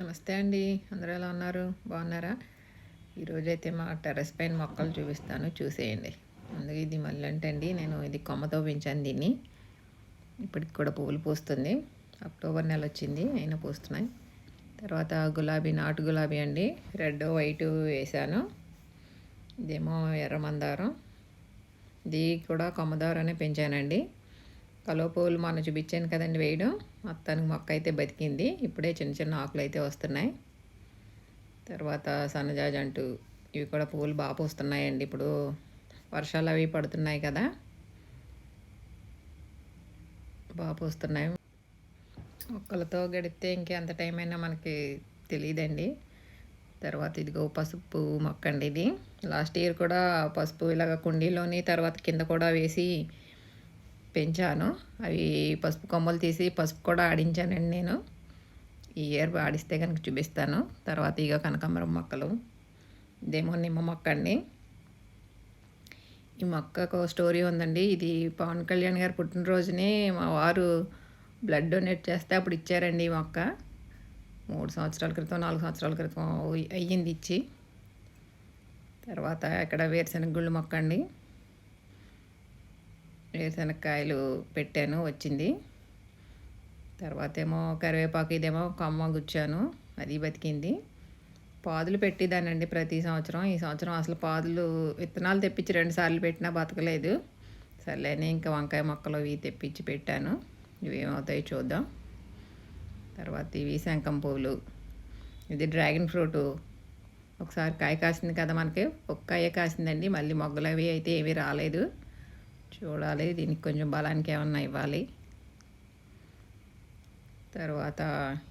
నమస్తే అండి. అందరూ ఎలా ఉన్నారు? బాగున్నారా? ఈరోజైతే మా టెర్రస్ పైన మొక్కలు చూపిస్తాను. చూసేయండి. అందుకే ఇది మళ్ళీ అండి. నేను ఇది కొమ్మతో పెంచాను దీన్ని. ఇప్పటికి కూడా పువ్వులు పూస్తుంది. అక్టోబర్ నెల వచ్చింది. అయినా పూస్తున్నాయి. తర్వాత గులాబీ నాటు గులాబీ అండి. రెడ్ వైట్ వేసాను ఇదేమో ఎర్ర మందారం. ఇది కూడా కొమ్మదారనే పెంచానండి. కలువ పువ్వులు మొన్న చూపించాను కదండి వేయడం. మొత్తానికి మొక్క అయితే బతికింది. ఇప్పుడే చిన్న చిన్న ఆకులు అయితే వస్తున్నాయి. తర్వాత సన్నజాజ్ అంటూ ఇవి కూడా పువ్వులు బాగా పూస్తున్నాయండి. ఇప్పుడు వర్షాలు అవి పడుతున్నాయి కదా. బాగా పూస్తున్నాయి. మొక్కలతో గడిపితే ఇంకెంత టైం అయినా మనకి తెలియదండి. తర్వాత ఇదిగో పసుపు మొక్క అండి ఇది. లాస్ట్ ఇయర్ కూడా పసుపు ఇలాగ కుండీలోని తర్వాత కింద కూడా వేసి పెంచాను అవి పసుపు కొమ్మలు తీసి పసుపు కూడా ఆడించానండి నేను. ఈ ఇయర్ ఆడిస్తే కనుక చూపిస్తాను. తర్వాత ఇక కనకాంబరం మొక్కలు. ఇదేమో నిమ్మ మొక్క అండి. ఈ మొక్కకు స్టోరీ ఉందండి. ఇది పవన్ కళ్యాణ్ గారు పుట్టినరోజునే మా వారు బ్లడ్ డొనేట్ చేస్తే అప్పుడు ఇచ్చారండి ఈ మొక్క. మూడు సంవత్సరాల క్రితం నాలుగు సంవత్సరాల క్రితం అయ్యింది ఇచ్చి. తర్వాత ఇక్కడ వేరుశనగ గుళ్ళు మొక్క అండి. వేరుశనక్కాయలు పెట్టాను వచ్చింది. తర్వాత ఏమో కరివేపాకు ఇదేమో కొమ్మ గుచ్చాను అది బతికింది. పాదులు పెట్టేదానండి ప్రతి సంవత్సరం. ఈ సంవత్సరం అసలు పాదులు విత్తనాలు తెప్పించి రెండు సార్లు పెట్టినా బతకలేదు. సర్లేని ఇంకా వంకాయ మొక్కలు ఇవి తెప్పించి పెట్టాను. ఇవి ఏమవుతాయి చూద్దాం. తర్వాత ఇవి శంఖం పువ్వులు. ఇది డ్రాగన్ ఫ్రూట్. ఒకసారి కాయ కాసింది కదా మనకి ఒక్క కాయ కాసిందండి. మళ్ళీ మొగ్గలు అవి అయితే ఏమీ రాలేదు. చూడాలి. దీనికి కొంచెం బలానికి ఏమన్నా ఇవ్వాలి. తర్వాత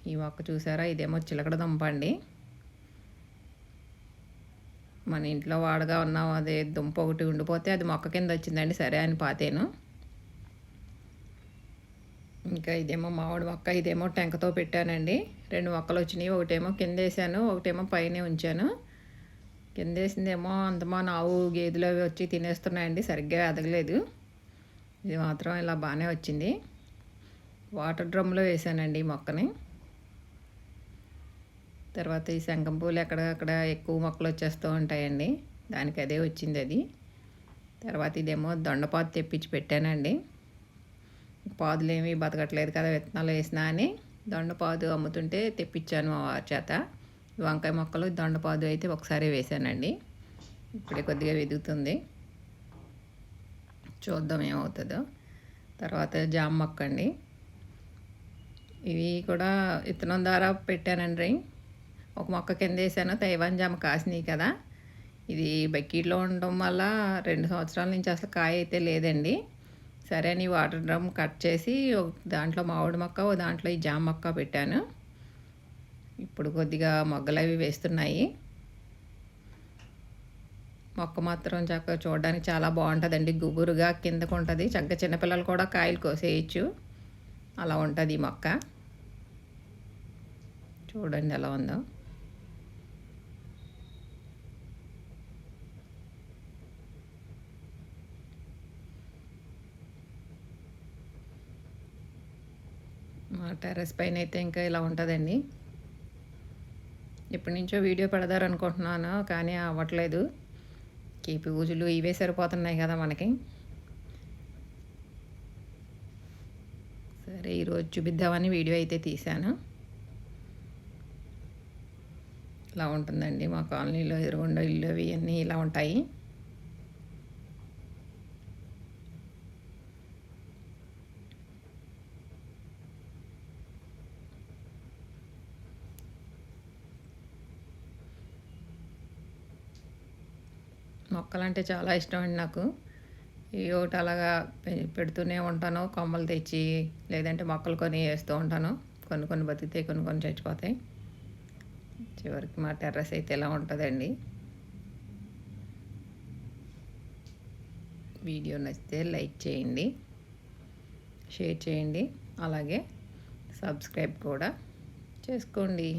ఈ మొక్క చూసారా? ఇదేమో చిలకడ దుంప అండి. మన ఇంట్లో వాడగా ఉన్నాం. అదే దుంప ఒకటి ఉండిపోతే అది మొక్క కింద వచ్చిందండి. సరే అని పాతేను. ఇంకా ఇదేమో మామిడి మొక్క ఇదేమో టెంకతో పెట్టానండి. రెండు మొక్కలు వచ్చినాయి. ఒకటేమో కింద వేసాను. ఒకటేమో పైన ఉంచాను. కిందేసిందేమో అంతమో అంతమా నావు గేదెలు అవి వచ్చి తినేస్తున్నాయండి సరిగ్గా ఎదగలేదు ఇది మాత్రం ఇలా బాగానే వచ్చింది. వాటర్ డ్రమ్లో వేసానండి మొక్కని. తర్వాత ఈ శంఖం పూలు ఎక్కడక్కడ ఎక్కువ మొక్కలు వచ్చేస్తూ ఉంటాయండి. దానికి అదే వచ్చింది అది. తర్వాత ఇదేమో దొండపాదు తెప్పించి పెట్టానండి. పాదులు ఏమీ బతకట్లేదు కదా విత్తనాలు వేసినా అని. దొండపాదు అమ్ముతుంటే తెప్పించాను మా వారి చేత. వంకాయ మొక్కలు దొండపాదు అయితే ఒకసారి వేసానండి ఇప్పుడే కొద్దిగా వెదుగుతుంది చూద్దాం ఏమవుతుందో. తర్వాత జామ మొక్క అండి. ఇవి కూడా విత్తనం ద్వారా పెట్టానండి. ఒక మొక్క కింద వేసాను. తైవాన్ జామ కాసినాయి కదా. ఇది బకెట్లో ఉండడం వల్ల రెండు సంవత్సరాల నుంచి అసలు కాయ అయితే లేదండి. సరే అని వాటర్ డ్రమ్ కట్ చేసి దాంట్లో మామిడి మొక్క దాంట్లో ఈ జామ మొక్క పెట్టాను. ఇప్పుడు కొద్దిగా మొగ్గలు అవి వేస్తున్నాయి. మొక్క మాత్రం చక్కగా చూడడానికి చాలా బాగుంటుందండి. గుబురుగా కిందకు ఉంటుంది. చక్కగా చిన్నపిల్లలు కూడా కాయలు కోసేయచ్చు. అలా ఉంటుంది ఈ మొక్క. చూడండి ఎలా ఉందో. మా టెర్రస్ పైన అయితే ఇంకా ఇలా ఉంటుందండి. ఎప్పటి నుంచో వీడియో పెడదారనుకుంటున్నాను కానీ అవ్వట్లేదు. ఈ పూజలు ఇవే సరిపోతున్నాయి కదా మనకి. సరే ఈరోజు చూపిద్దామని వీడియో అయితే తీశాను. ఇలా ఉంటుందండి మా కాలనీలో ఎరువుండో ఇల్లు అవి అన్నీ ఇలా ఉంటాయి. మొక్కలంటే చాలా ఇష్టం అండి నాకు. ఒకటి అలాగా పెడుతూనే ఉంటాను. కొమ్మలు తెచ్చి లేదంటే మొక్కలు కొని వేస్తూ ఉంటాను. కొన్ని కొన్ని బతికితే కొన్ని కొన్ని చచ్చిపోతాయి. చివరికి మా టెర్రస్ అయితే ఎలా ఉంటుందండి. వీడియో నచ్చితే లైక్ చేయండి. షేర్ చేయండి. అలాగే సబ్స్క్రైబ్ కూడా చేసుకోండి.